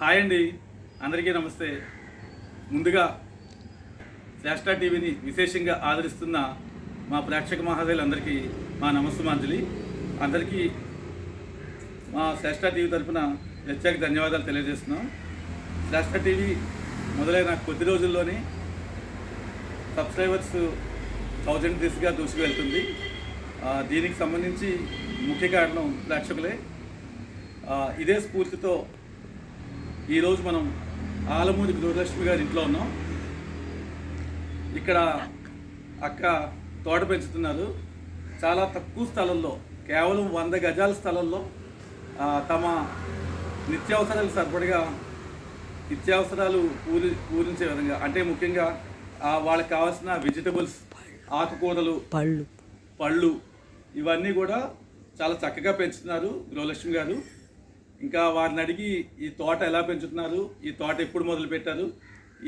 Hi అండి. అందరికీ నమస్తే. ముందుగా శ్రేష్ట టీవీని విశేషంగా ఆదరిస్తున్న మా ప్రేక్షక మహాశయులందరికీ మా నమస్తమాంజలి అందరికీ మా శ్రేష్ట టీవీ తరఫున ప్రత్యేక ధన్యవాదాలు తెలియజేస్తున్నాం. శ్రేష్ట టీవీ మొదలైన కొద్ది రోజుల్లోనే సబ్స్క్రైబర్స్ థౌజండ్ దిశగా దూసుకువెళ్తుంది. దీనికి సంబంధించి ముఖ్య కారణం ప్రేక్షకులే. ఇదే స్ఫూర్తితో ఈరోజు మనం ఆలమూరి గృహలక్ష్మి గారి ఇంట్లో ఉన్నాం. ఇక్కడ అక్క తోట పెంచుతున్నారు. చాలా తక్కువ స్థలంలో కేవలం వంద గజాల స్థలంలో తమ నిత్యావసరాలకు సరిపడిగా నిత్యావసరాలు పూరి పూరించే విధంగా అంటే ముఖ్యంగా వాళ్ళకి కావాల్సిన వెజిటబుల్స్ ఆకుకూరలు పళ్ళు. పళ్ళు ఇవన్నీ కూడా చాలా చక్కగా పెంచుతున్నారు గృహలక్ష్మి గారు. ఇంకా వారిని అడిగి ఈ తోట ఎలా పెంచుతున్నారు ఈ తోట ఎప్పుడు మొదలు పెట్టారు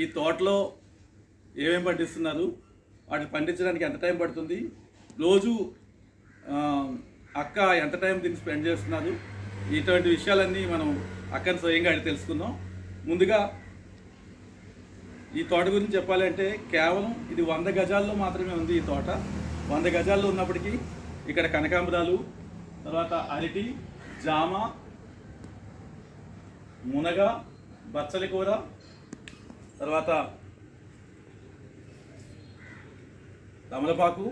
ఈ తోటలో ఏమేమి పండిస్తున్నారు వాటిని పండించడానికి ఎంత టైం పడుతుంది రోజు అక్క ఎంత టైం దీన్ని స్పెండ్ చేస్తున్నారు ఇటువంటి విషయాలన్నీ మనం అక్కని స్వయంగా అడిగి తెలుసుకుందాం. ముందుగా ఈ తోట గురించి చెప్పాలంటే కేవలం ఇది వంద గజాల్లో మాత్రమే ఉంది ఈ తోట. వంద గజాల్లో ఉన్నప్పటికీ ఇక్కడ కనకాంబరాలు తర్వాత అరటి జామ మునగ బచ్చలి కూర తర్వాత తమలపాకు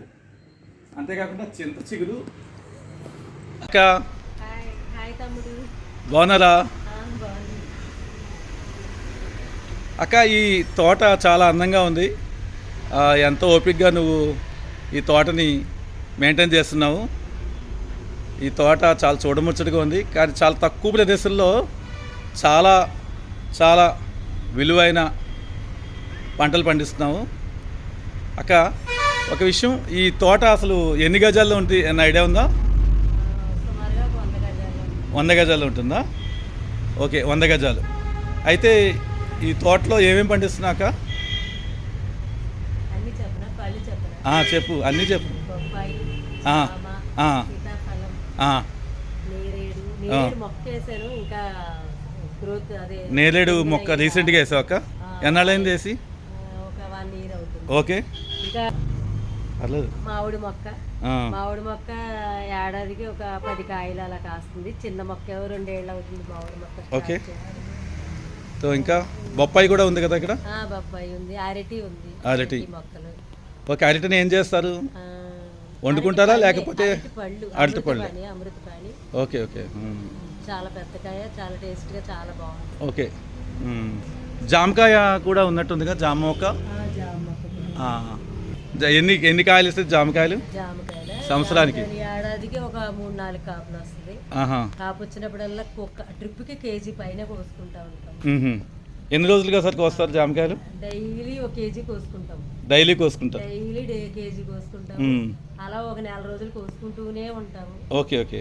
అంతేకాకుండా చింత చిగురు. అక్క బాగున్నారా? అక్క ఈ తోట చాలా అందంగా ఉంది. ఎంతో ఓపికగా నువ్వు ఈ తోటని మెయింటైన్ చేస్తున్నావు. ఈ తోట చాలా చూడముచ్చటగా ఉంది. కానీ చాలా తక్కువ ప్రదేశంలో చాలా చాలా విలువైన పంటలు పండిస్తున్నావు. అక్క ఒక విషయం ఈ తోట అసలు ఎన్ని గజాల్లో ఉంటుంది అన్న ఐడియా ఉందా? వంద గజాలు ఉంది. వంద గజాలు ఉంటుందా? ఓకే వంద గజాలు. అయితే ఈ తోటలో ఏమేమి పండిస్తున్నాక చెప్పు అన్నీ చెప్పు. నేరేడు నేరేడు మొక్క వేసాను ఇంకా నేరేడు మొక్క రీసెంట్గా వేసావు అక్క? ఎన్నాళ్ళైంది వేసి? ఒక ఓకే. పర్లేదు. మామిడి మొక్క. మామిడి మొక్క ఏడాదికి ఒక పది కాయలు అలా కాస్తుంది. చిన్న మొక్క రెండేళ్ళు అవుతుంది మామిడి మొక్క ఓకే. సో ఇంకా బొప్పాయి కూడా ఉంది కదా ఇక్కడ? బొప్పాయి ఉంది. అరటి ఉంది. అరటి. మొక్కలు. ఓకే అరటిని ఏం చేస్తారు? వండుకుంటారా లేకపోతే అరటి పళ్ళు. అరటి పళ్ళు? అమృతపాణి. Okay okay. చాలా పెద్దకాయ చాలా టేస్ట్గా చాలా బాగుంది ఓకే. జామకాయ కూడా ఉన్నట్టుందిగా జామ మొక్క ఆ, జామ మొక్క కూడా. ఆ. జ- ఎన్ని ఎన్ని కాయలు ఇస్తుంది జామకాయలు సంవత్సరానికి? ఏడాదికి ఒక మూడు నాలుగు కాపులు వస్తుంది కాపు వచ్చినప్పుడల్లా కుక్క ట్రిప్కి కేజీ పైన కోసుకుంటా ఉంటాం. ఎన్ని రోజులుగా సరికి వస్తారు జామకాయలు? డైలీ ఒక కేజీ కోసుకుంటాం. డైలీ కోసుకుంటారు? డైలీ డే కేజీ కోసుకుంటాం. అలా ఒక నెల రోజులు కోసుకుంటూనే ఉంటాము. Okay okay.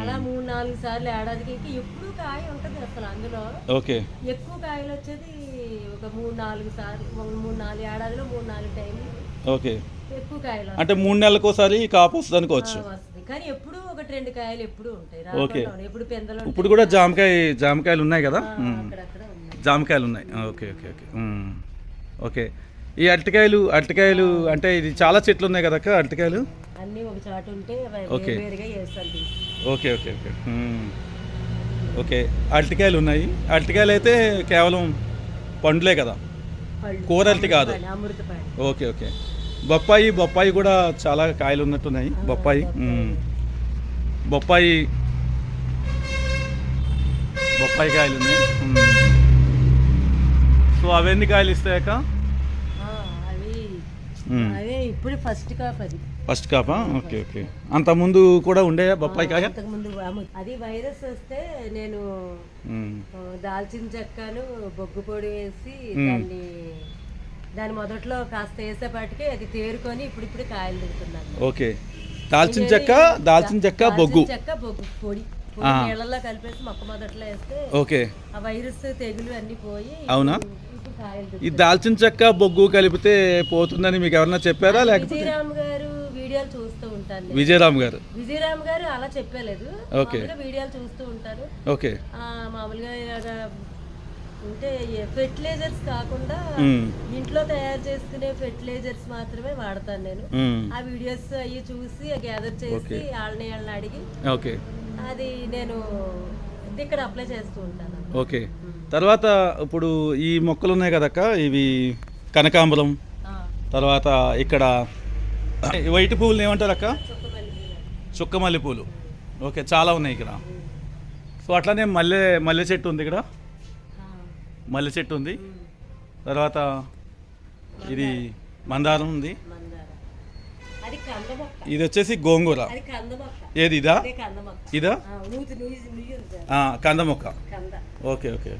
అలా మూడు నాలుగు సార్లు ఏడాదికి ఇంకా ఎప్పుడు కాయ ఉంటుంది అసలు అందులో. ఓకే. ఎక్కువ కాయలు వచ్చేది ఒక మూడు నాలుగు సార్లు ఒక మూడు నాలుగు ఏడాదిలో మూడు నాలుగు టైంలు ఓకే. ఎక్కువ కాయలు అంటే మూడు నెలలకోసారి కాపు వస్తుంది. అనుకోవచ్చు కానీ ఎప్పుడు ఒకటి రెండు కాయలు ఎప్పుడు ఉంటాయి. ఓకే. ఎప్పుడు పెందలు. ఇప్పుడు కూడా జామకాయ జామకాయలు ఉన్నాయి కదా. అక్కడక్కడ. జామకాయలు ఉన్నాయి ఓకే ఓకే ఓకే. ఓకే. ఈ అరటికాయలు అరటికాయలు అంటే ఇది చాలా చెట్లు ఉన్నాయి కదా అరటికాయలు? అన్నీ ఒక చాట ఉంటే okay. Okay okay okay. Okay. అరటికాయలు ఉన్నాయి అరటికాయలు అయితే కేవలం పండ్లే కదా. కూర అరటి కాదు. Okay okay. బొప్పాయి బొప్పాయి కూడా చాలా కాయలు ఉన్నట్టున్నాయి. బొప్పాయి. బొప్పాయి. బొప్పాయి. కాయలు ఉన్నాయి సో అవన్నీ కాయలు ఇస్తాయక అవి. అవే ఇప్పుడు ఫస్ట్ కాప్ అది. ఫస్ట్ కాపా? Okay okay. అంతకుముందు కూడా ఉండేయా బొప్పాయి కాయ? అమ్ము- అది వైరస్ వస్తే నేను దాల్చిన చెక్కను బొగ్గు పొడి వేసి. దాన్ని దాని మొదట్లో కాస్త వేసేపాటికి అది తేరుకొని ఇప్పుడు ఇప్పుడు కాయలు తింటున్నాను. ఓకే. దాల్చిన చెక్క దాల్చిన చెక్క బొగ్గు. చెక్క బొగ్గు పొడి. నీళ్ళల్లో కలిపేసి మొక్క మొదట్లో వేస్తే ఓకే. ఆ వైరస్ తెగులు అన్ని పోయి అవునా? ఈ దాల్చిన చెక్క బొగ్గు కలిపితే పోతుందని మీకు ఎవరన్నా చెప్పారా లేకపోతే విజయరామ్ గారు వీడియోలు చూస్తూ ఉంటాను. విజయరామ్ గారు విజయరామ్ గారు అలా చెప్పలేదు ఓకే. మామూలుగా వీడియోలు చూస్తూ ఉంటారు ఓకే ఆ, మామూలుగా ఇలాగ అంటే ఫెర్టిలైజర్స్ కాకుండా మ్మ్. ఇంట్లో తయారు చేసుకునే ఫెర్టిలైజర్స్ మాత్రమే వాడతాను నేను మ్మ్. ఆ వీడియోస్ అవి చూసి గ్యాదర్ చేసి. వాళ్ళని వాళ్ళని అడిగి ఓకే అది నేను ఇక్కడ అప్లై చేస్తూ ఉంటాను ఓకే తర్వాత ఇప్పుడు ఈ మొక్కలు ఉన్నాయి కదక్క? ఇవి కనకాంబరం తర్వాత ఇక్కడ వైట్ పువ్వులు ఏమంటారు అక్క చుక్కమల్లి పూలు. ఓకే చాలా ఉన్నాయి ఇక్కడ. సో అట్లానే మల్లె మల్లె చెట్టు ఉంది ఇక్కడ. మల్లె చెట్టు ఉంది. తర్వాత ఇది మందారం ఉంది. ఇది వచ్చేసి గోంగూర. ఏది ఇదా? ఇదా? కంద. మొక్క ఓకే ఓకే.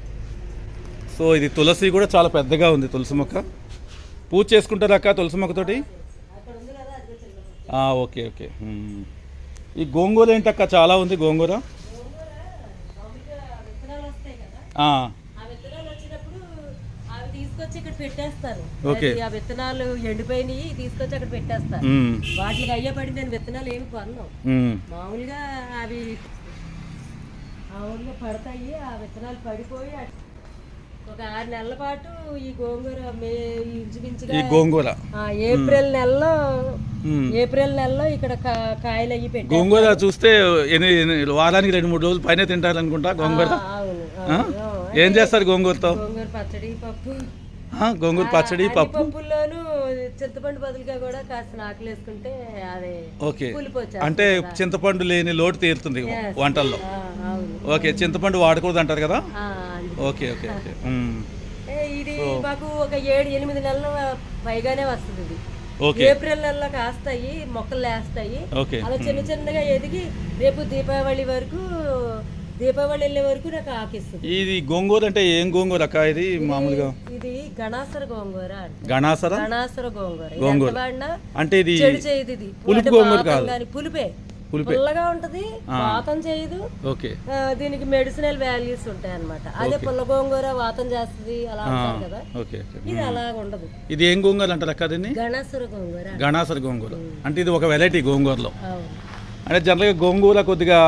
సో ఇది తులసి కూడా చాలా పెద్దగా ఉంది తులసి మొక్క. పూజ చేసుకుంటారా అక్క తులసి మొక్కతోటి. ఆ, ఓకే ఓకే. ఈ గోంగూర ఏంటక్క చాలా ఉంది గోంగూర. ఆ, ఆ ఓకే. ఆ విత్తనాలు ఎండిపోయినాయి తీసుకొచ్చి అక్కడ పెట్టేస్తారు. వాటికి నేను విత్తనాలు ఏమి కొన్నాం. మామూలుగా అవి మామూలుగా పడతాయి ఆ విత్తనాలు పడిపోయి ఒక ఆరు నెలల పాటు ఈ గోంగూర మే ఈ ఇంచుమించుగా గోంగూర. ఏప్రిల్ నెలలో. ఏప్రిల్ నెలలో ఇక్కడ కాయలు అయ్యి పెట్టి గోంగూర చూస్తే వారానికి రెండు మూడు రోజులు పైన తింటారు అనుకుంటా గోంగూర. ఏం చేస్తారు గోంగూరతో? గోంగూర పచ్చడి పప్పు. గోంగూర పచ్చడి పప్పు. పప్పుల్లోనూ చింతపండు బదులుగా కూడా కాస్త ఆకులు వేసుకుంటే అది ఓకే. అంటే. చింతపండు లేని లోటు తీరుతుంది. వంటల్లో. ఓకే చింతపండు వాడకూడదు అంటారు కదా. Okay okay okay. ఇది మాకు ఒక ఏడు ఎనిమిది నెలల పైగానే వస్తుంది ఇది ఓకే. ఏప్రిల్ నెలలో కాస్తాయి మొక్కలు లేస్తాయి. ఓకే. అలా చిన్న చిన్నగా ఎదిగి రేపు దీపావళి వరకు దీపావళి వెళ్ళే వరకు నాకు ఆకిస్తుంది. ఇది గోంగూర అంటే ఏం గోంగూర అక్క ఇది మామూలుగా? ఇది గణాసర గోంగూర గణాసర? గణాసర గోంగూర. గోంగూర. అంటే ఇది పులుపు గోంగూర కాదు. పులిపే. పుల్లగా ఉంటది వాతం చేయదు. ఓకే. దీనికి మెడిసినల్ వాల్యూస్ ఉంటాయి అన్నమాట అదే పుల్ల గోంగూర వాతం చేస్తుంది అలా అంటారు కదా. ఇది ఉండదు. ఇది ఏం గోంగూర అంటారు అక్క దీన్ని? గణాసుర గోంగూర. గణాసర గోంగూర. అంటే ఇది ఒక వెరైటీ గోంగూరలో. అంటే జనరల్గా గోంగూర కొద్దిగా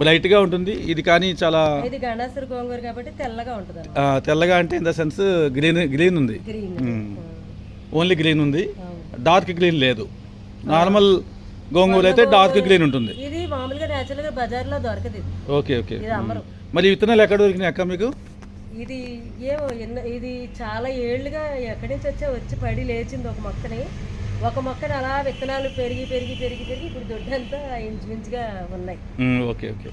బ్రైట్గా ఉంటుంది. ఇది కానీ చాలా ఇది గణాసుర గోంగూర కాబట్టి తెల్లగా ఉంటుంది తెల్లగా అంటే in the sense green green ఉంది. ఓన్లీ గ్రీన్ ఉంది. డార్క్ గ్రీన్ లేదు. నార్మల్ గోంగూర అయితే డార్క్ గ్రీన్ ఉంటుంది. ఇది మామూలుగా నేచురల్గా బజార్లో దొరకదు ఓకే ఓకే. ఇది అమ్మరు. మరి ఈ విత్తనాలు ఎక్కడ దొరికినాయి అక్క మీకు? ఇది ఏమో ఇది చాలా ఏళ్ళుగా ఎక్కడి నుంచి వచ్చా వచ్చి పడి లేచింది ఒక మొక్కని. ఒక మొక్కని అలా విత్తనాలు పెరిగి పెరిగి పెరిగి పెరిగి ఇప్పుడు దొడ్డంతా ఇంచుమించుగా ఉన్నాయి. Okay okay.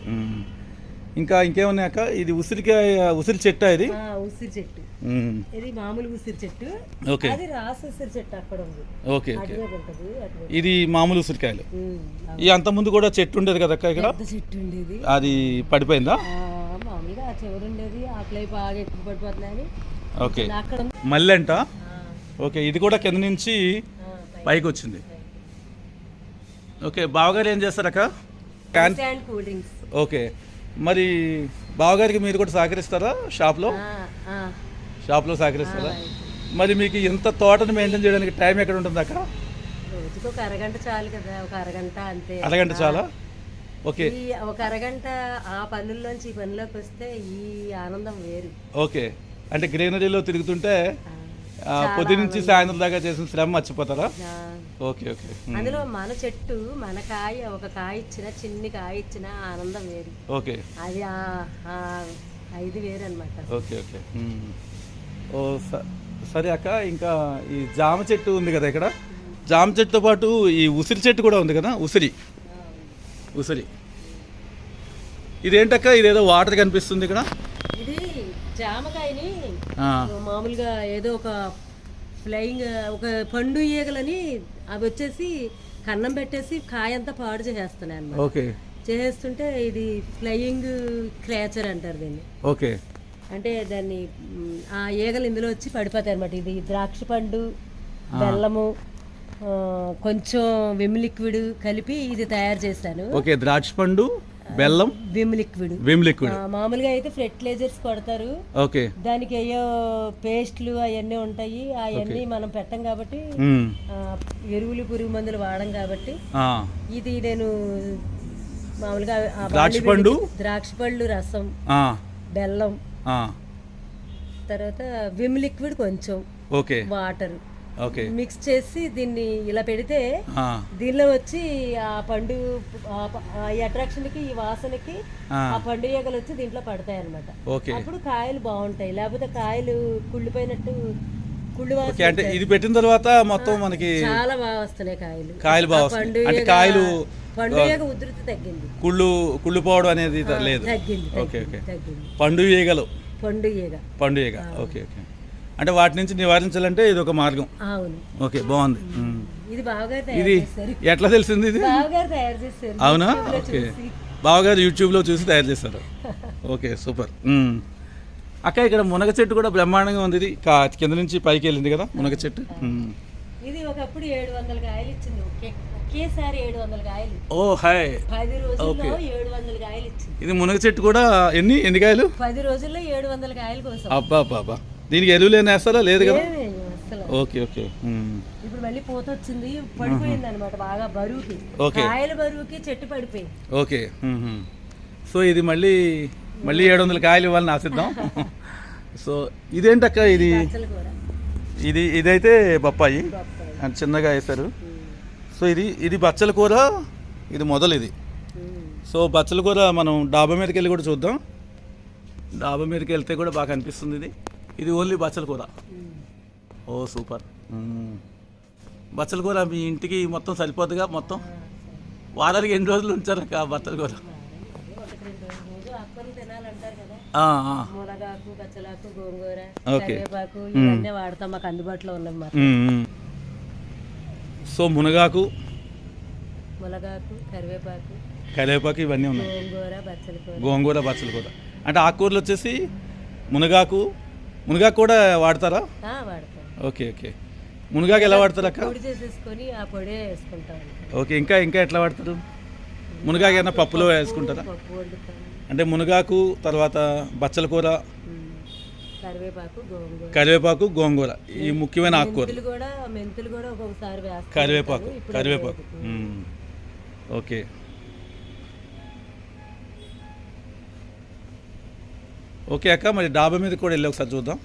ఇంకా ఇంకేమున్నాయి అక్క ఇది ఉసిరికాయ ఉసిరి చెట్టా ఇది? ఉసిరి చెట్టు. ఇది మామూలు ఉసిరి చెట్టు. ఓకే. అది రాసి ఉసిరి చెట్టు అక్కడ ఉంది. Okay okay. ఇది మామూలు ఉసిరికాయలు. ఈ అంత ముందు కూడా చెట్టు ఉండేది కదా అక్క ఇక్కడ? చెట్టు ఉండేది. అది పడిపోయిందా? మామూలుగా ఆ చివరి ఉండేది. ఆకులై బాగా ఎక్కువ పడిపోతున్నాయని. ఓకే. మల్లెంట ఓకే ఇది కూడా కింద నుంచి పైకి. వచ్చింది. ఓకే బావగారు ఏం చేస్తారక్క ఓకే. మరి బావగారికి మీరు కూడా సహకరిస్తారా షాప్లో? షాప్లో సహకరిస్తారా. మరి మీకు ఇంత తోటను మెయింటైన్ చేయడానికి టైం ఎక్కడ ఉంటుంది అక్క రోజుకి ఒక అరగంట చాలు కదా ఒక అరగంట అంతే. అరగంట చాలా? ఓకే. ఈ ఒక అరగంట ఆ పనుల్లోంచి ఈ పనిలోకి వస్తే ఈ ఆనందం వేరు. ఓకే. అంటే గ్రీనరీలో తిరుగుతుంటే ఆ, పొద్దు నుంచి సాయంత్రం దాకా చేసిన శ్రమ మర్చిపోతారా? ఆ, ఓకే ఓకే. అందులో మన చెట్టు మన కాయ ఒక కాయ ఇచ్చిన చిన్ని కాయ ఇచ్చిన ఆనందం వేరు. ఓకే. అది ఐదు వేరు అనమాట ఓకే ఓకే. ఓ సరే అక్క ఇంకా ఈ జామ చెట్టు ఉంది కదా ఇక్కడ? జామ చెట్టుతో పాటు ఈ ఉసిరి చెట్టు కూడా ఉంది కదా? ఉసిరి. ఉసిరి. ఇదేంటక్క? ఇదేదో వాటర్ కనిపిస్తుంది ఇక్కడ? ఇది జామకాయని మామూలుగా ఏదో ఒక ఫ్లయింగ్ ఒక పండు ఈగలని అవి వచ్చేసి కన్నం పెట్టేసి కాయ అంతా పాడు చేసేస్తున్నాయి అన్నమాట. ఓకే. చేసేస్తుంటే ఇది ఫ్లయింగ్ క్రేచర్ అంటారు దీన్ని. ఓకే. అంటే దాన్ని ఆ ఈగలు ఇందులో వచ్చి పడిపోతాయి అనమాట ఇది ద్రాక్ష పండు బెల్లము కొంచెం విమ్ లిక్విడ్ కలిపి ఇది తయారు చేశాను. ఓకే ద్రాక్ష పండు బెల్లం? Vim liquid. విమ్ లిక్విడ్ మామూలుగా అయితే ఫెర్టిలైజర్స్ కొడతారు ఓకే. దానికి అయ్యో పేస్ట్లు అవన్నీ ఉంటాయి. అవన్నీ మనం పెట్టం కాబట్టి ఎరువులు పురుగు మందులు వాడం కాబట్టి ఇది నేను మామూలుగా ద్రాక్ష పండు? ద్రాక్ష పళ్ళు రసం బెల్లం తర్వాత విమ్ లిక్విడ్ కొంచెం ఓకే. వాటర్. మిక్స్ చేసి దీన్ని ఇలా పెడితే దీనిలో వచ్చి ఆ పండు ఈ అట్రాక్షన్కి ఈ వాసనకి ఆ, పండు ఈగలు వచ్చి దీంట్లో పడతాయి అనమాట అప్పుడు కాయలు బాగుంటాయి. లేకపోతే కాయలు కుళ్ళిపోయినట్టు అంటే ఇది పెట్టిన తర్వాత మొత్తం మనకి చాలా బాగా వస్తున్నాయి కాయలు. కాయలు బాగా వస్తాయి అంటే కాయలు పండు ఈగ ఉధృతి తగ్గింది. కుళ్ళు కుళ్ళిపోవడం అనేది లేదు. తగ్గింది ఓకే ఓకే. తగ్గింది. పండు ఈగలు. పండు ఈగ. పండు ఈగ. Okay okay. అంటే వాటి నుంచి నివారించాలంటే ఇది ఒక మార్గం. అవును. ఓకే బాగుంది. ఇది ఎట్లా తెలిసింది ఇది? అవునా? ఓకే. బావగారు యూట్యూబ్లో చూసి తయారు చేస్తారు. Okay super. అక్క ఇక్కడ మునగ చెట్టు కూడా బ్రహ్మాండంగా ఉంది. ఇది కింద నుంచి పైకి వెళ్ళింది కదా మునగ చెట్టు. ఇది ఒకప్పుడు ఏడు వందల కాయలు ఇచ్చింది. ఒకే ఒకేసారి ఏడు వందల కాయలు. ఓ హాయ్ పది రోజుల్లో ఏడు వందల కాయలు ఇచ్చింది. ఇది మునగ చెట్టు కూడా ఎన్ని ఎన్ని కాయలు? పది రోజుల్లో ఏడు వందల కాయల కోసం. అబ్బా అబ్బా అబ్బా. దీనికి ఎరువులు ఏమైనా వేస్తారా? లేదు కదా? Okay okay. ఇప్పుడు మళ్ళీ పూత వచ్చింది పడిపోయింది అనమాట బాగా బరువుకి. ఓకే. కాయల బరువుకి చెట్టు పడిపోయింది. ఓకే. సో ఇది మళ్ళీ మళ్ళీ ఏడు వందల కాయలు ఇవ్వాలని ఆశిద్దాం. సో ఇదేంటక్క ఇది? ఇది ఇదైతే బొప్పాయి. అంటే చిన్నగా వేస్తారు సో ఇది ఇది బచ్చల కూర ఇది మొదలు ఇది సో బచ్చల కూర మనం డాబా మీదకి వెళ్ళి కూడా చూద్దాం. డాబా మీదకి వెళ్తే కూడా బాగా అనిపిస్తుంది ఇది. ఇది ఓన్లీ బచ్చల కూర. ఓ సూపర్. బచ్చల కూర మీ ఇంటికి మొత్తం సరిపోతుందిగా మొత్తం? వారానికి ఎన్ని రోజులు బచ్చల కూర? కదా. ఆ, ఆ. మునగాకు బచ్చలాకు గోంగూర ఓకే. కరివేపాకు ఇవన్నీ వాడతాం మాకు అందుబాటులో మాకు. సో మునగాకు? మునగాకు కరివేపాకు కరివేపాకు ఇవన్నీ ఉన్నాయి. గోంగూర బచ్చల కూర. గోంగూర బచ్చల కూర. అంటే ఆకుకూరలు వచ్చేసి మునగాకు మునగాకు కూడా వాడతారా? వాడతాం ఓకే ఓకే. మునగాకు ఎలా వాడతారు అక్క? పొడి చేసేసుకొని ఆ పొడే వేసుకుంటాం ఓకే ఇంకా ఇంకా ఎట్లా వాడతారు? మునగాకు ఏమైనా పప్పులో వేసుకుంటారా? పప్పు వండుతాం అంటే మునగాకు తర్వాత బచ్చల కూర. కరివేపాకు గోంగూర. కరివేపాకు గోంగూర. ఈ ముఖ్యమైన ఆకుకూర. మెంతులు కూడా మెంతులు కూడా ఒక్కొక్కసారి వేస్తాం కరివేపాకు ఇప్పుడు కరివేపాకు. మ్మ్. ఓకే. ఓకే అక్క మరి డాబా మీద కూడా వెళ్ళి ఒకసారి చూద్దాం.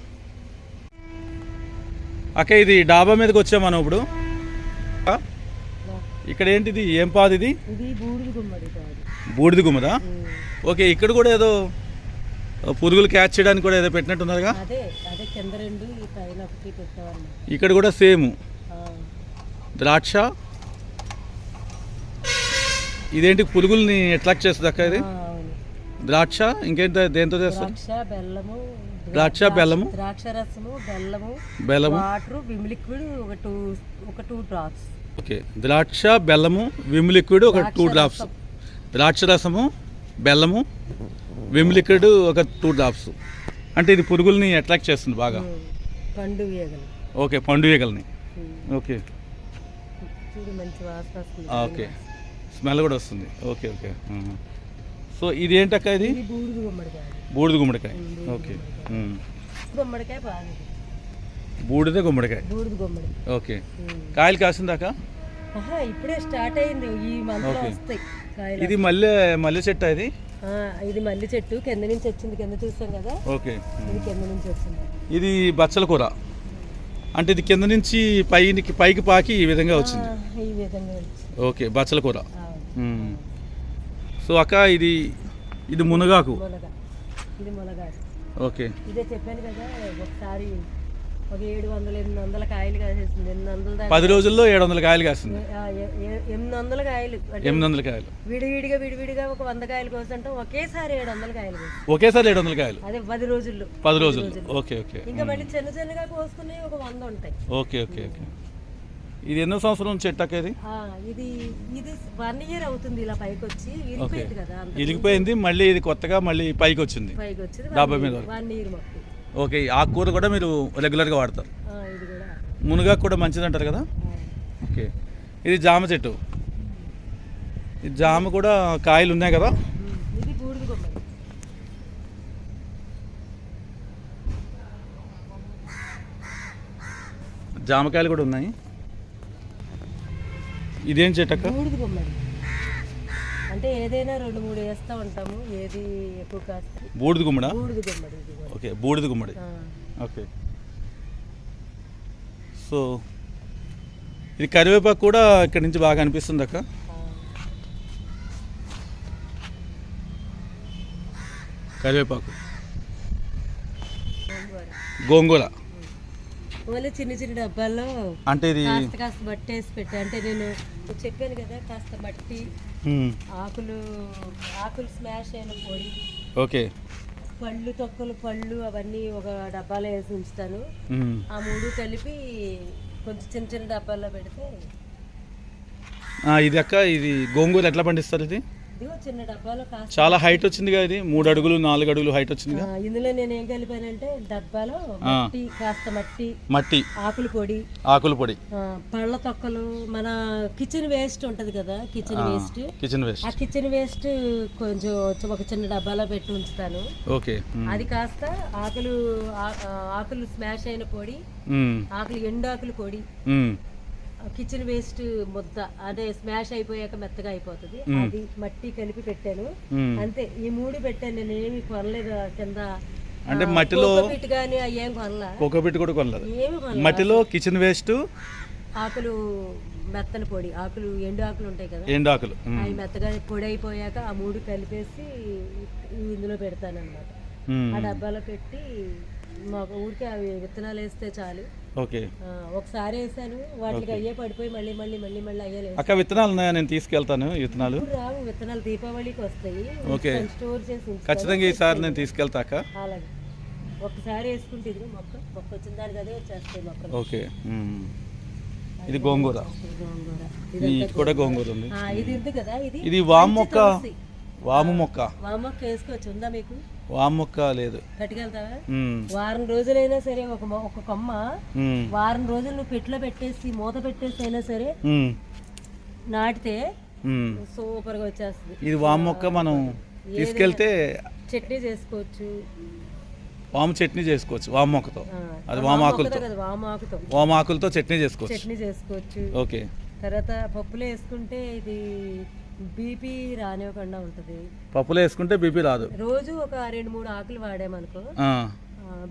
అక్క ఇది డాబా మీదకి వచ్చాం మనం ఇప్పుడు? ఇక్కడ ఏంటిది? ఏం పాదు ఇది? బూడిద గుమ్మదా. ఓకే ఇక్కడ కూడా ఏదో పురుగులు క్యాచ్ చేయడానికి కూడా ఏదో పెట్టినట్టున్నారుగా? ఇక్కడ కూడా సేమ్. ద్రాక్ష. ఇదేంటి పురుగుల్ని అట్రాక్ట్ చేస్తుంది అక్క ఇది? ద్రాక్ష ఇంకేంటి దేంతో చేస్తారు? ద్రాక్ష బెల్లము ద్రాక్ష బెల్లము? ద్రాక్ష రసము బెల్లము బెల్లము? వాటర్ విమ్ లిక్విడ్ ఒక టూ ఒక టూ డ్రాప్స్. ఓకే. ద్రాక్ష బెల్లము విమ్ లిక్విడ్ ఒక టూ డ్రాప్స్. ద్రాక్ష రసము బెల్లము విమ్ లిక్విడ్ ఒక టూ డ్రాప్స్. అంటే ఇది పురుగుల్ని అట్రాక్ట్ చేస్తుంది బాగా? పండు ఓకే పండు ఈగల్ని ఓకే. ఓకే. స్మెల్ కూడా వస్తుంది. Okay okay. సో ఇది? ఏంటక్క ఇది బూడిద గుమ్మడికాయ బూడిద గుమ్మడికాయ. ఓకే. గుమ్మడికాయ బూడిద గుమ్మడికాయ. బూడిద గుమ్మడి ఓకే. కాయలు కాసిందాక? ఇప్పుడే స్టార్ట్ అయింది. ఈ. వస్తాయి కాయలు. ఇది మల్లె మల్లె చెట్టు ఇది? ఇది మల్లి చెట్టు. కింద నుంచి వచ్చింది. కింద చూస్తాం కదా? ఓకే. ఇది కింద నుంచి వచ్చింది. ఇది బచ్చల కూర. అంటే ఇది కింద నుంచి పైకి పైకి పాకి ఈ విధంగా వచ్చింది. ఈ విధంగా ఓకే బచ్చల కూర. సో అక్క ఇది ఇది మునగాకు. మునగ. ఇది ఓకే. ఇదే చెప్పాను కదా ఒకసారి ఒక ఏడు వందల ఎనిమిది వందల కాయలు కాసేసింది. ఎనిమిది వందల పది రోజుల్లో ఏడు వందల కాయలు కాస్తుంది ఎనిమిది వందల కాయలు. ఎనిమిది వందల కాయలు. విడివిడిగా విడివిడిగా ఒక వంద కాయలు కోసంటే ఒకేసారి ఏడు వందల కాయలు కోసాం ఒకేసారి ఏడు వందల కాయలు. అదే పది రోజుల్లో. పది రోజులు ఓకే ఓకే. ఇంకా మళ్ళీ చిన్న చిన్నగా కోసుకుని ఒక వంద ఉంటాయి. Okay okay okay. ఇది ఎన్నో సంవత్సరం చెట్టు అక్క ఇది ఆ, ఇది ఇది వన్ ఇయర్ అవుతుంది ఇలా పైకి వచ్చి కదా ఇరిగిపోయింది మళ్ళీ ఇది కొత్తగా మళ్ళీ పైకి వచ్చింది పైకి వచ్చింది డాబా మీద వన్ ఇయర్ మొక్క ఓకే ఆకుకూర కూడా మీరు రెగ్యులర్గా వాడతారు? ఆ, ఇది కూడా. మంచిది అంటారు కదా? ఆ. ఓకే. ఇది జామ చెట్టు. ఈ జామ కూడా కాయలు ఉన్నాయి కదా? జామకాయలు కూడా ఉన్నాయి. ఇదేం చెట్టు అక్క బూడిద గుమ్మడి అంటే ఏదైనా రెండు మూడు వేస్తూ ఉంటాము ఏది ఎక్కువ కాస్త. బూడిద గుమ్మడా? ఇది కూడా. ఓకే బూడిద గుమ్మడి. ఆ, ఓకే. సో ఇది కరివేపాకు కూడా ఇక్కడ నుంచి బాగా అనిపిస్తుంది అక్క. ఆ. కరివేపాకు గోంగూర. ఓన్లీ చిన్న చిన్న డబ్బాల్లో అంటే ఇది కాస్త కాస్త మట్టి వేసి పెట్టా. అంటే నేను చెప్పాను కదా కాస్త మట్టి. ఆకులు ఆకులు స్మాష్ అయిన పొడి. ఓకే. పళ్ళు తొక్కలు పళ్ళు అవన్నీ ఒక డబ్బాలో వేసి ఉంచుతాను. ఆ మూడు కలిపి కొంచెం చిన్న చిన్న డబ్బాల్లో పెడితే ఇది అక్క ఇది గోంగూర ఎట్లా పండిస్తారు ఇది? చాలా హైట్ వచ్చిందిగా ఇది? మూడు అడుగులు నాలుగు అడుగులు హైట్ వచ్చిందిగా ఆ, ఇందులో నేను ఏం కలిపానంటే డబ్బాలో మట్టి కాస్త మట్టి మట్టి. ఆకుల పొడి. ఆకుల పొడి. పళ్ళ తొక్కలు మన కిచెన్ వేస్ట్ ఉంటది కదా కిచెన్ వేస్ట్. Kitchen waste. ఆ కిచెన్ వేస్ట్ కొంచెం ఒక చిన్న డబ్బాలో పెట్టి ఉంచుతాను. ఓకే. అది కాస్త ఆకులు ఆకులు స్మాష్ అయిన పొడి. ఆకులు ఎండాకులు పొడి. కిచెన్ వేస్ట్ ముద్ద అదే స్మాష్ అయిపోయాక మెత్తగా అయిపోతుంది. అది మట్టి కలిపి పెట్టాను. అంతే ఈ మూడు పెట్టాను నేను ఏమి కొనలేదు కింద. అంటే మట్టిలో కొనలా. కోకోపిట్ కూడా కొనలేదు. మట్టిలో కిచెన్ వేస్ట్ ఆకులు మెత్తని పొడి ఆకులు ఎండు ఆకులు ఉంటాయి కదా. ఎండాకులు మ్మ్. అవి మెత్తగా పొడి అయిపోయాక ఆ మూడు కలిపేసి ఇందులో పెడతాను అనమాట. ఆ డబ్బాలో పెట్టి మాకు ఊరికే అవి విత్తనాలు వేస్తే చాలు. ఓకే. ఒకసారి వేసాను వాటికి అయ్యే పడిపోయి మళ్ళీ మళ్ళీ మళ్ళీ మళ్ళీ అయ్యే లేదు. అక్క విత్తనాలు ఉన్నాయా? నేను తీసుకెళ్తాను విత్తనాలు. రావు విత్తనాలు దీపావళికి వస్తాయి. ఓకే. స్టోర్ చేసి. ఖచ్చితంగా ఈసారి నేను తీసుకెళ్తా అక్క. అలాగే. ఒకసారి వేసుకుంటే ఇది మొక్క మొక్క వచ్చిన దానికి అదే వచ్చేస్తాయి మొక్కలు. ఓకే. ఇది గోంగూర. గోంగూర. ఇది కూడా గోంగూర ఉంది. ఇది ఉంది కదా ఇది ఇది వాము మొక్క. వాము మొక్క. వాము మొక్క వేసుకోవచ్చు. ఉందా మీకు? వాము మొక్క లేదు. పట్టుకెళ్తావా. వారం రోజులైనా సరే ఒక ఒక కొమ్మ మ్మ్. వారం రోజులు నువ్వు పెట్టులో పెట్టేసి మూత పెట్టేసి అయినా సరే. నాటితే మ్మ్. సూపర్గా వచ్చేస్తుంది. ఇది వాము మొక్క మనం తీసుకెళ్తే చట్నీ చేసుకోవచ్చు. వాము చట్నీ చేసుకోవచ్చు వాము మొక్కతో. అది వాము వాము మొక్కతో ఆకులతో కదా వాము ఆకుతో. వాము ఆకులతో చట్నీ చేసుకోవచ్చు. చట్నీ చేసుకోవచ్చు. ఓకే. తర్వాత పప్పులో వేసుకుంటే ఇది బీపీ రానివ్వకుండా ఉంటుంది. పప్పులో వేసుకుంటే బీపీ రాదు. రోజు ఒక రెండు మూడు ఆకులు వాడామనుకో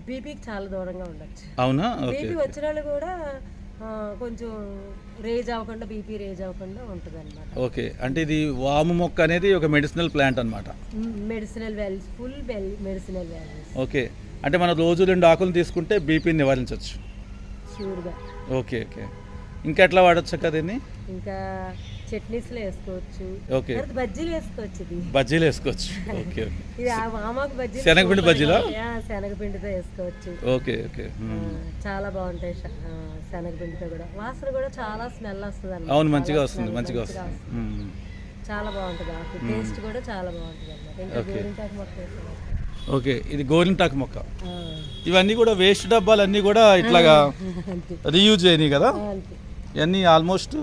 బీపీకి చాలా దూరంగా ఉండొచ్చు. అవునా? బీపీ వచ్చిన వాళ్ళు కూడా కొంచెం రేజ్ అవ్వకుండా బీపీ రేజ్ అవ్వకుండా ఉంటుంది అనమాట ఓకే అంటే ఇది వాము మొక్క అనేది ఒక మెడిసినల్ ప్లాంట్ అన్నమాట. Medicinal values full medicinal values okay అంటే మనం రోజు రెండు ఆకులు తీసుకుంటే బీపీని నివారించవచ్చు షూర్గా ఓకే ఓకే. ఇంకా ఎట్లా వాడచ్చు అక్క దీన్ని? ఇంకా చట్నీస్లో వేసుకోవచ్చు. తర్వాత బజ్జీలు వేసుకోవచ్చు ఇది. బజ్జీలు వేసుకోవచ్చు. ఓకే ఇది ఆ శనగపిండి బజ్జీలా? శనగపిండితో వేసుకోవచ్చు. Okay okay. చాలా బాగుంటాయి శనగపిండితో కూడా. వాసన కూడా చాలా స్మెల్ వస్తుంది అన్నమాట. అవును మంచిగా వస్తుంది మంచిగా వస్తుంది. చాలా బాగుంటుంది ఆకు టేస్ట్ కూడా చాలా బాగుంటుంది అన్నమాట. ఇంకా గోరింటాకు మొక్క వేసుకోవాలి. ఓకే ఇది గోరింటాకు మొక్క. ఇవన్నీ కూడా వేస్ట్ డబ్బాలు అన్నీ కూడా ఇట్లాగా రీయూజ్ అయినాయి కదా? ఇవన్నీ ఆల్మోస్ట్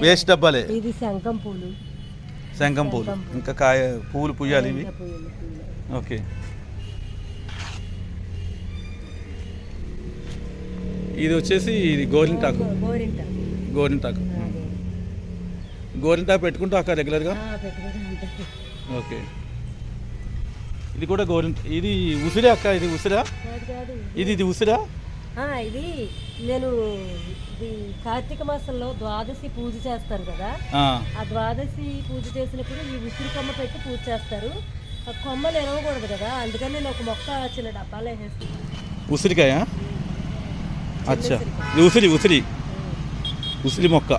వేస్ట్ డబ్బాలే. ఇది శంఖం పూలు. శంఖం పూలు. ఇంకా కాయ పువ్వులు పుయ్యాలి ఇవి? పూలు పూలు. ఓకే. ఇది వచ్చేసి ఇది గోరింటాకు. గోరింటాకు. గోరింటాకు. పెట్టుకుంటా అక్క రెగ్యులర్గా? ఓకే. ఇది కూడా గోరింట ఇది ఉసిరే అక్క ఇది ఉసిరా? ఇది ఇది ఉసిరా? ఇది నేను కార్తీక మాసంలో ద్వాదశి పూజ చేస్తాను కదా. ఆ, ద్వాదశి పూజ చేసినప్పుడు ఈ ఉసిరి కొమ్మ పెట్టి పూజ చేస్తారు. ఆ కొమ్మలు ఎరవకూడదు కదా అందుకని నేను ఒక మొక్క చిన్న డబ్బాలో వేసేస్తాను. ఉసిరికాయ? అచ్చా. ఉసిరి ఉసిరి. ఉసిరి మొక్క.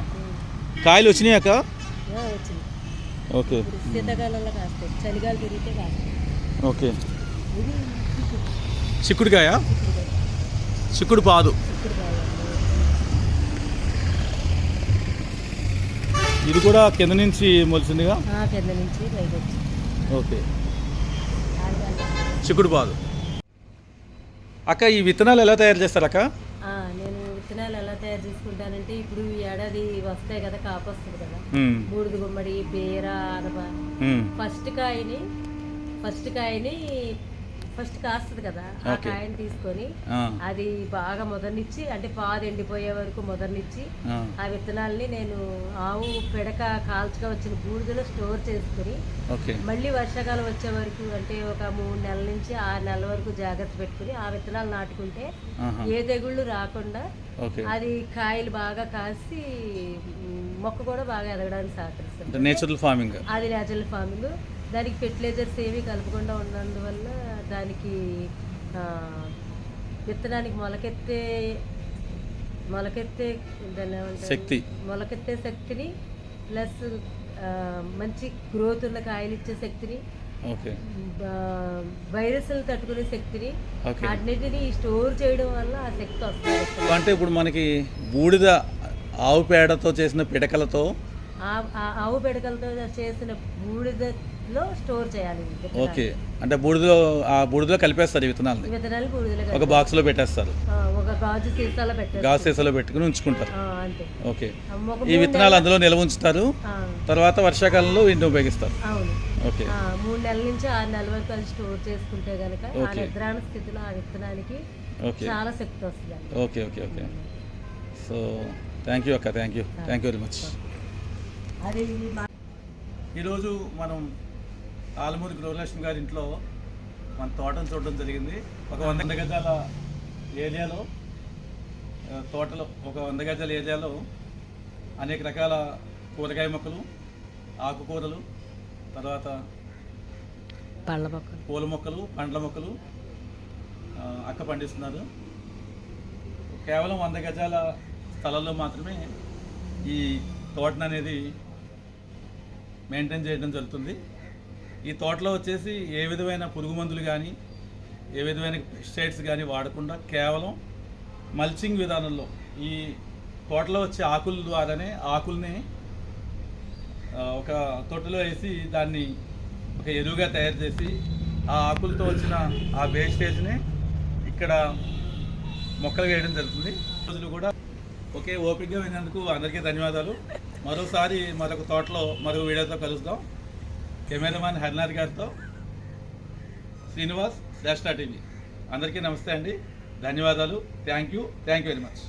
కాయలు వచ్చినాయి అక్క? వచ్చింది ఓకే. శీతాకాలంలో కాస్తాయి. చలిగాలి తిరిగితే కాస్తాయి. ఓకే. చిక్కుడుకాయ. చిక్కుడు పాదు. ఇది కూడా కింద నుంచి మొలిసిందిగా? ఆ, కింద నుంచి ఓకే. చిక్కుడు పాదు. అక్క ఈ విత్తనాలు ఎలా తయారు చేస్తారు అక్క? నేను విత్తనాలు ఎలా తయారు చేసుకుంటానంటే ఇప్పుడు ఈ ఏడాది వస్తాయి కదా కాపు వస్తుంది కదా. బూడిద గుమ్మడి బీర ఆనప. ఫస్ట్ కాయని ఫస్ట్ కాయని ఫస్ట్ కాస్తుంది కదా ఆ. కాయని తీసుకొని అది బాగా మొదనిచ్చి అంటే పాదు ఎండిపోయే వరకు మొదనిచ్చి ఆ, విత్తనాల్ని నేను ఆవు పిడక కాల్చగా వచ్చిన బూడిదలో స్టోర్ చేసుకుని మళ్ళీ వర్షాకాలం వచ్చే వరకు అంటే ఒక మూడు నెలల నుంచి ఆరు నెలల వరకు జాగ్రత్త పెట్టుకుని ఆ విత్తనాలు నాటుకుంటే ఏ తెగుళ్ళు రాకుండా అది కాయలు బాగా కాసి మొక్క కూడా బాగా ఎదగడానికి సహకరిస్తుంది. Natural farming. అది న్యాచురల్ ఫార్మింగ్. దానికి ఫెర్టిలైజర్స్ ఏమీ కలపకుండా ఉన్నందువల్ల దానికి విత్తనానికి మొలకెత్తే మొలకెత్తే దాన్ని? శక్తి. మొలకెత్తే శక్తిని ప్లస్ మంచి గ్రోత్ ఉన్న కాయలు ఇచ్చే శక్తిని వైరస్లు తట్టుకునే శక్తిని అన్నిటిని స్టోర్ చేయడం వల్ల ఆ శక్తి వస్తుంది. అంటే ఇప్పుడు మనకి బూడిద ఆవు పేడతో చేసిన పిడకలతో ఆవు పెడకలతో చేసిన బూడిదలో స్టోర్ చేయాలి. ఓకే. అంటే బూడిదలో ఆ బూడిదలో కలిపేస్తారు ఈ విత్తనాలని విత్తనాలు బూడిదలో ఒక కలిపి, బాక్స్లో పెట్టేస్తారు. ఒక గాజు సీసాలో పెట్టారు గాజు సీసాలో పెట్టుకుని ఉంచుకుంటారు. అంతే. ఓకే. ఈ విత్తనాలు అందులో నిల్వ ఉంచుతారు. తర్వాత వర్షాకాలంలో వీటిని ఉపయోగిస్తారు. అవును. ఓకే. మూడు నెలల నుంచి ఆరు నెలల వరకు అది స్టోర్ చేసుకుంటే గనక ఆ స్థితిలో ఆ విత్తనానికి ఓకే. చాలా శక్తి వస్తుంది okay okay okay. So thank you అక్క thank you thank you very much ఈరోజు మనం ఆలమూరి గృహలక్ష్మి గారి ఇంట్లో మన తోటను చూడడం జరిగింది. ఒక వంద గజాల ఏరియాలో తోటలో ఒక వంద గజాల ఏరియాలో అనేక రకాల కూరగాయ మొక్కలు ఆకుకూరలు తర్వాత పళ్ళ మొక్కలు. పూల మొక్కలు పండ్ల మొక్కలు అక్క పండిస్తున్నారు. కేవలం వంద గజాల స్థలంలో మాత్రమే ఈ తోటను అనేది మెయింటైన్ చేయడం జరుగుతుంది. ఈ తోటలో వచ్చేసి ఏ విధమైన పురుగు మందులు కానీ ఏ విధమైన పెస్టిసైడ్స్ కానీ వాడకుండా కేవలం మల్చింగ్ విధానంలో ఈ తోటలో వచ్చే ఆకుల ద్వారానే ఆకుల్ని ఒక తొట్టులో వేసి దాన్ని ఒక ఎరువుగా తయారు చేసి ఆ ఆకులతో వచ్చిన ఆ వేస్టేజ్ని ఇక్కడ మొక్కలు వేయడం జరుగుతుంది. రోజులు కూడా ఒకే ఓపికగా విన్నందుకు అందరికీ ధన్యవాదాలు. మరోసారి మరొక తోటలో మరో వీడియోతో కలుస్తాం కెమెరామాన్ హరినాథ్ గారితో శ్రీనివాస్ శ్రేష్ఠ టీవీ అందరికీ నమస్తే అండి. ధన్యవాదాలు. Thank you. Thank you very much.